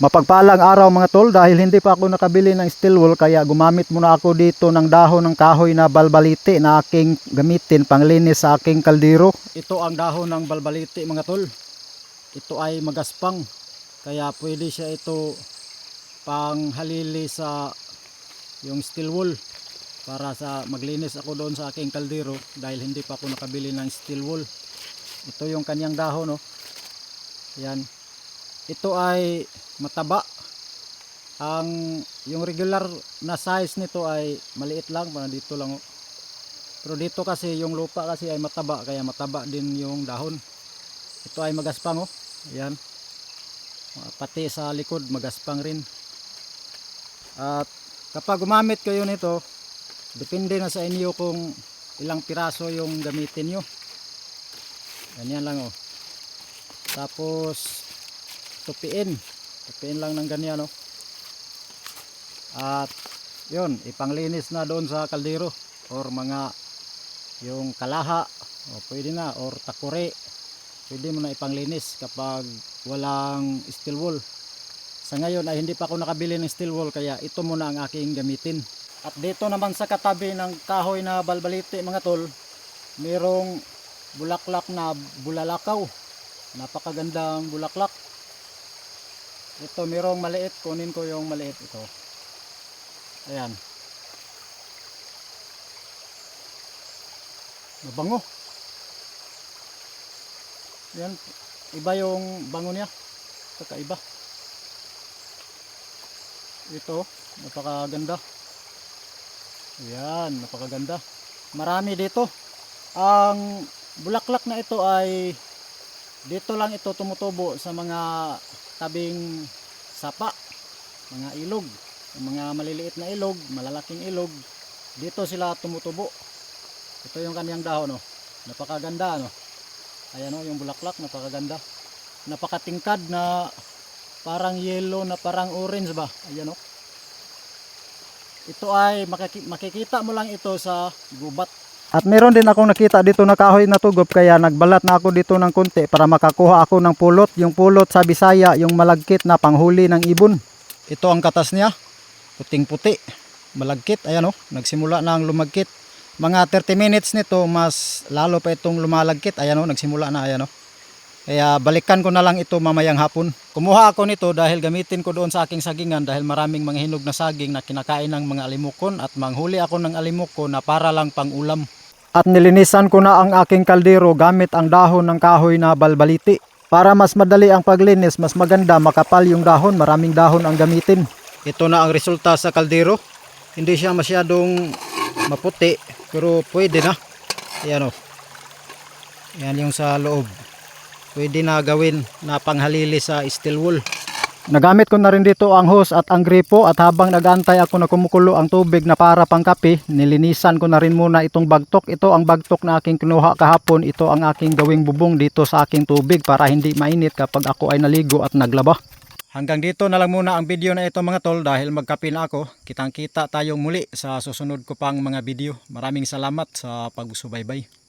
Mapagpalang araw mga tol dahil hindi pa ako nakabili ng steel wool kaya gumamit muna ako dito ng dahon ng kahoy na balbaliti na aking gamitin panglinis sa aking kaldero. Ito ang dahon ng balbaliti mga tol. Ito ay magaspang kaya pwede siya ito panghalili sa yung steel wool para sa maglinis ako doon sa aking kaldero dahil hindi pa ako nakabili ng steel wool. Ito yung kanyang dahon oh. Yan. Ito ay mataba. Ang yung regular na size nito ay maliit lang, parang dito lang. Pero dito kasi yung lupa kasi ay mataba kaya mataba din yung dahon. Ito ay magaspang oh. Ayan. Pati sa likod magaspang rin. At kapag gumamit kayo nito, depende na sa inyo kung ilang piraso yung gamitin nyo. Ganyan lang oh. Tapos tupiin. Tupiin lang ng ganyan oh. At yun, ipanglinis na doon sa kaldero. Or mga yung kalaha. O pwede na. Or takure pwede mo na ipanglinis kapag walang steel wool. Sa ngayon ay hindi pa ako nakabili ng steel wool kaya ito muna ang aking gamitin. At dito naman sa katabi ng kahoy na balbaliti mga tol merong bulaklak na bulalakaw. Napakagandang bulaklak ito merong maliit. Kunin ko yung maliit ito. Ayan. Mabango. Yan iba yung bango niya. Kakaiba. Ito napakaganda. Yan napakaganda. Marami dito. Ang bulaklak na ito ay dito lang ito tumutubo sa mga tabing sapa mga ilog. Mga maliliit na ilog malalaking ilog dito sila tumutubo. Ito yung kanyang dahon oh. napakaganda ano ayan oh, yung bulaklak napakaganda. Napakatingkad na parang yellow na parang orange ba? Ayan oh. ito ay makiki- makikita mo lang ito sa gubat at meron din akong nakita dito na kahoy na tugop kaya nagbalat na ako dito ng konti para makakuha ako ng pulot. Yung pulot sa Bisaya, yung malagkit na panghuli ng ibon. Ito ang katas niya. Puting puti. Malagkit. Ayan o. Nagsimula na ang lumagkit. Mga 30 minutes nito, mas lalo pa itong lumalagkit. Ayan o. Nagsimula na. Ayan o. Kaya balikan ko na lang ito mamayang hapon. Kumuha ako nito dahil gamitin ko doon sa aking sagingan dahil maraming mga hinog na saging na kinakain ng mga alimukon at manghuli ako ng alimukon na para lang pang ulam. At nilinisan ko na ang aking kaldero gamit ang dahon ng kahoy na balbaliti. Para mas madali ang paglinis, mas maganda makapal yung dahon, maraming dahon ang gamitin. Ito na ang resulta sa kaldero. Hindi siya masyadong maputi, pero pwede na. Ayan o. Yan yung sa loob. Pwede na gawin na panghalili sa steel wool. Nagamit ko na rin dito ang hose at ang gripo at habang nagantay ako na kumukulo ang tubig na para pang kape, nilinisan ko na rin muna itong bagtok. Ito ang bagtok na aking kinuha kahapon. Ito ang aking gawing bubong dito sa aking tubig para hindi mainit kapag ako ay naligo at naglaba. Hanggang dito na lang muna ang video na ito mga tol dahil magkape na ako. Kitang kita tayong muli sa susunod ko pang mga video. Maraming salamat sa pagsubaybay.